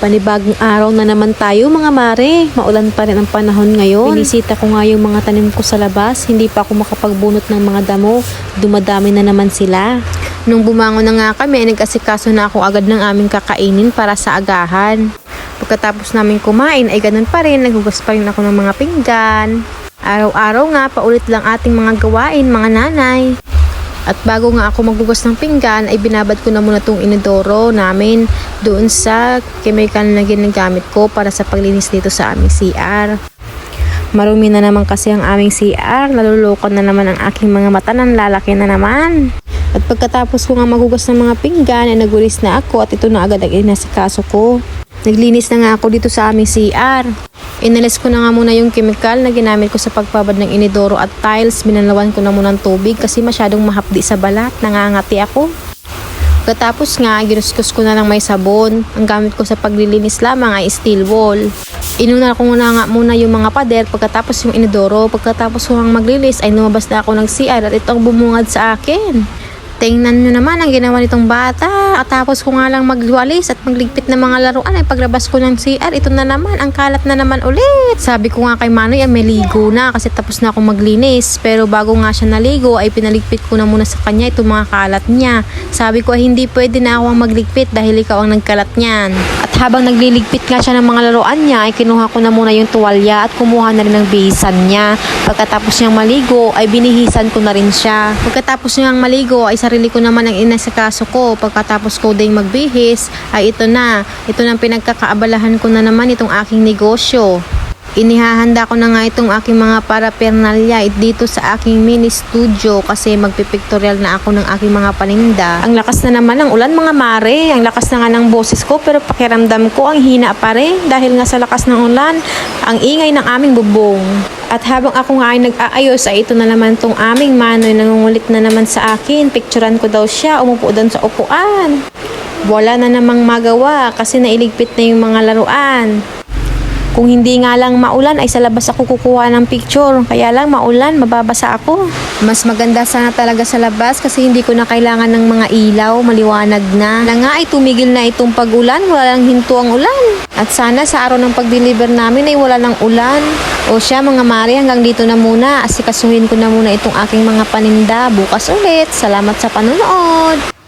Panibagong araw na naman tayo mga mare. Maulan pa rin ang panahon ngayon. Binisita ko nga yung mga tanim ko sa labas. Hindi pa ako makapagbunot ng mga damo. Dumadami na naman sila. Nung bumangon na nga kami, nag-asikaso na ako agad ng aming kakainin para sa agahan. Pagkatapos namin kumain ay ganun pa rin. Naghugas pa rin ako ng mga pinggan. Araw-araw nga, paulit lang ating mga gawain, mga nanay. At bago nga ako magbugas ng pinggan, ay binabad ko na muna itong inidoro namin doon sa chemical na ginagamit ko para sa paglinis dito sa aming CR. Marumi na naman kasi ang aming CR, nalulukon na naman ang aking mga mata, lalaki na naman. At pagkatapos ko nga magugas ng mga pinggan, ay nagulis na ako at ito na agad ang inasikaso ko. Naglinis na nga ako dito sa aming CR. Inalis ko na nga muna yung chemical na ginamit ko sa pagpabad ng inidoro at tiles. Binalawan ko na muna ng tubig kasi masyadong mahapdi sa balat. Nangangati ako. Pagkatapos nga, ginuskus ko na lang may sabon. Ang gamit ko sa paglilinis lamang ay steel wool. Inuna ko muna nga muna yung mga pader pagkatapos yung inidoro. Pagkatapos ko nga maglinis ay lumabas na ako ng CR at itong bumungad sa akin. Tingnan nyo naman ang ginawa nitong bata. At tapos ko nga lang magwalis at magligpit ng mga laruan ay paglabas ko ng CR, ito na naman, ang kalat na naman ulit. Sabi ko nga kay Manoy ay may ligo na kasi tapos na akong maglinis. Pero bago nga siya naligo ay pinaligpit ko na muna sa kanya itong mga kalat niya. Sabi ko ay hindi pwede na ako ang magligpit dahil ikaw ang nagkalat niyan. At habang nagliligpit nga siya ng mga laruan niya ay kinuha ko na muna yung tuwalya at kumuha na rin ng bihisan niya. Pagkatapos niyang maligo ay binihisan ko na rin siya. Pagkatapos niyang maligo ay sarili ko naman ang inasikaso ko. Pagkatapos ko ding magbihis ay ito na. Ito na pinagkakaabalahan ko na naman itong aking negosyo. Inihahanda ko na nga itong aking mga paraphernalia dito sa aking mini studio kasi magpipictorial na ako ng aking mga paninda. Ang lakas na naman ng ulan mga mare. Ang lakas na nga ng boses ko pero pakiramdam ko ang hina pa rin dahil nga sa lakas ng ulan, ang ingay ng aming bubong. At habang ako nga ay nag-aayos ay ito na naman tong aming manoy nangungulit na naman sa akin. Picturean ko daw siya, umupo doon sa upuan. Wala na namang magawa kasi nailigpit na yung mga laruan. Kung hindi nga lang maulan ay sa labas ako kukuha ng picture. Kaya lang maulan, mababasa ako. Mas maganda sana talaga sa labas kasi hindi ko na kailangan ng mga ilaw, maliwanag na. Na nga ay tumigil na itong pag-ulan, wala lang hinto ang ulan. At sana sa araw ng pag-deliver namin ay wala ng ulan. O siya mga mari, hanggang dito na muna. Asikasuhin ko na muna itong aking mga paninda. Bukas ulit. Salamat sa panonood.